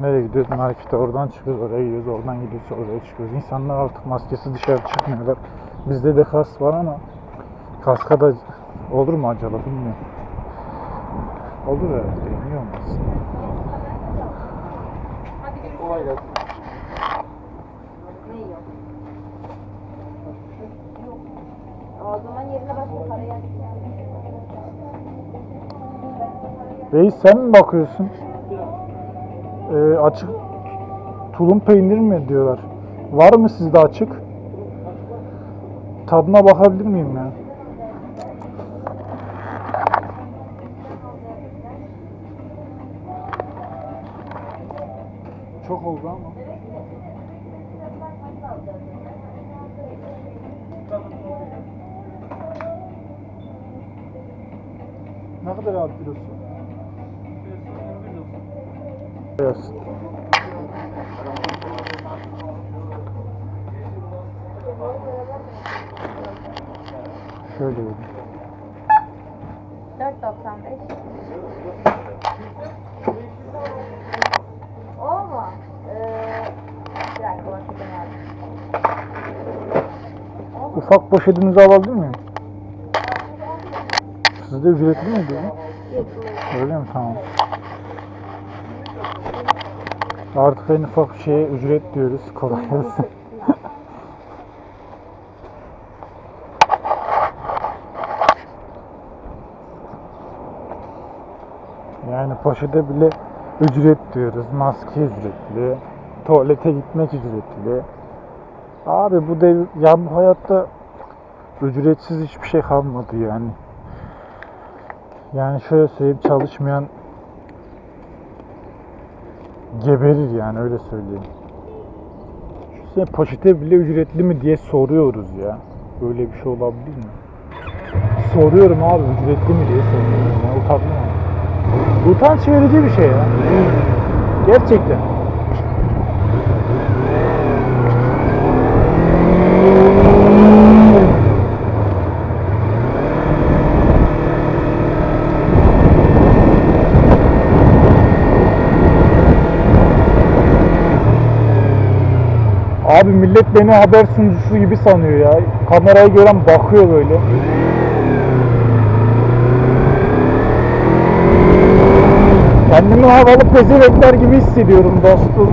Nereye gidiyoruz? Markete oradan çıkıyoruz, oraya gidiyoruz, oradan gidiyoruz, oraya çıkıyoruz. İnsanlar artık maskesiz dışarı çıkmıyorlar. Bizde de kask var ama kaska da olur mu acaba bilmiyorum. Olur herhalde, niye olmaz? Kolay gelsin. O zaman yerine başka para yazsın. Reis sen mi bakıyorsun? Ee, açık tulum peynir mi diyorlar. Var mı sizde açık? Tadına bakabilir miyim ya? Çok oldu ama. Ne kadar abi kilosu? Yes. Şöyle dedim. 4.95. O mu? Ee, bir dakika bakacağım abi. Ufak poşetinizi alabilir miyim? Sizde ücretli miydi? Öyle mi? Tamam. Artık en ufak şeye ücret diyoruz. Kolay gelsin. Yani poşete bile ücret diyoruz. Maske ücretli. Tuvalete gitmek ücretli. Abi bu dev, ya bu hayatta ücretsiz hiçbir şey kalmadı yani. Yani şöyle söyleyeyim çalışmayan geberir yani öyle söyleyeyim. Şu sene poşete bile ücretli mi diye soruyoruz ya. Böyle bir şey olabilir mi? Soruyorum abi ücretli mi diye soruyorum ya ama. Utanç verici bir şey ya. Gerçekten. Abi millet beni haber sunucusu gibi sanıyor ya. Kamerayı gören bakıyor böyle. Kendimi havalı pezevenkler gibi hissediyorum dostum.